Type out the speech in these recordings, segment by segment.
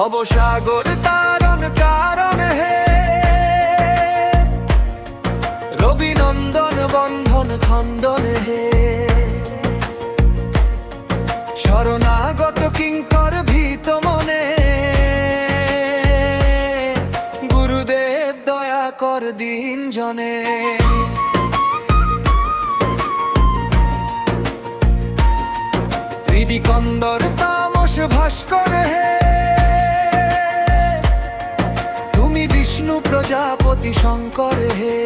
ভবসাগর তারণ কারণ হে। রবিনন্দন বন্ধন খণ্ডন হে। শরণাগত কিঙ্কর ভীত মনে। গুরুদেব দয়া কর দিন জনে। প্রজাপতি শঙ্কর হে।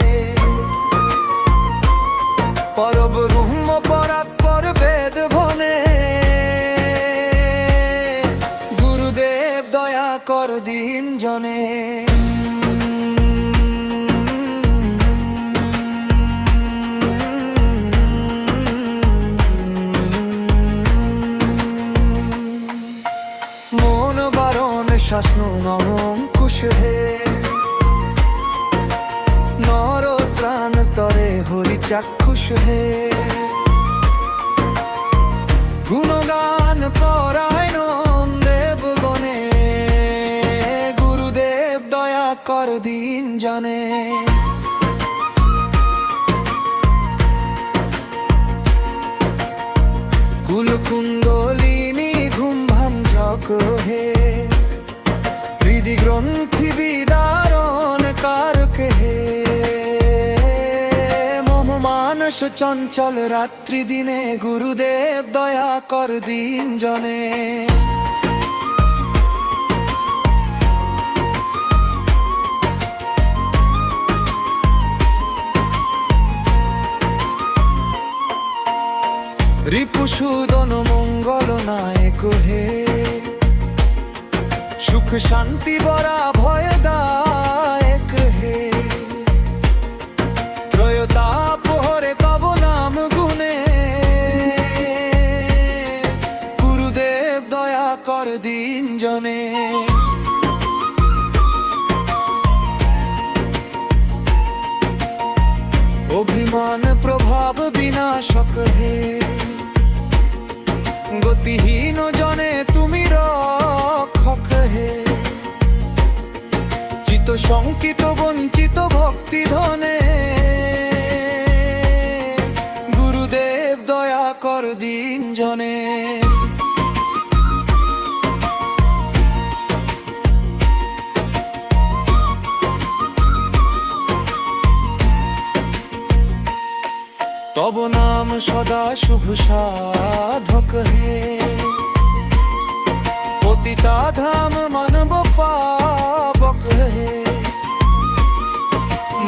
পরব রুহ্ম পরাৎপর বেদ বনে গুরুদেব দয়া কর দিন জনে। মন বারণ শাসনু নমঙ্কুশ হে চাক্ষুষ হে। গুণগান পরায়ণ দেব গণে। গুরুদেব দয়া কর দিন জানে। কুলকুণ্ডলিনী ঘুম ভাম চক হে। হৃদি গ্রন্থি মানস চঞ্চল, রাত্রি দিনে গুরুদেব দয়া কর দিন জনে। রিপুসুদন মঙ্গল নায়ক হে, সুখ শান্তি বরা ভয় দায়ক হে। গতিহীন জনে তুমি রক্ষক হে। চিত শঙ্কিত, বঞ্চিত, ভক্তি ধনে। গুরুদেব দয়া কর দিন জনে। তব নাম সদা শুভ সাধক হে। পতিতা ধাম মানব পাবক হে।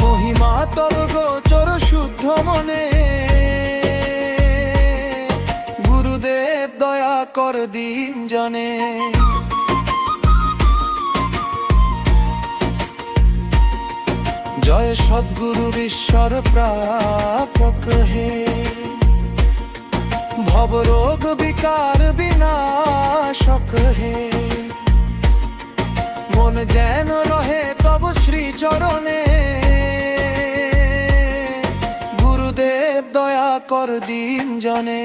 মহিমা তব গোচর শুদ্ধ মনে। গুরুদেব দয়া কর দিন জনে। জয় সদ্গুরু ঈশ্বর প্রাপক হে। ভবরোগ বিকার বিনাশক হে। মন যেন রহে তব শ্রী চরণে গুরুদেব দয়া কর দিন জনে।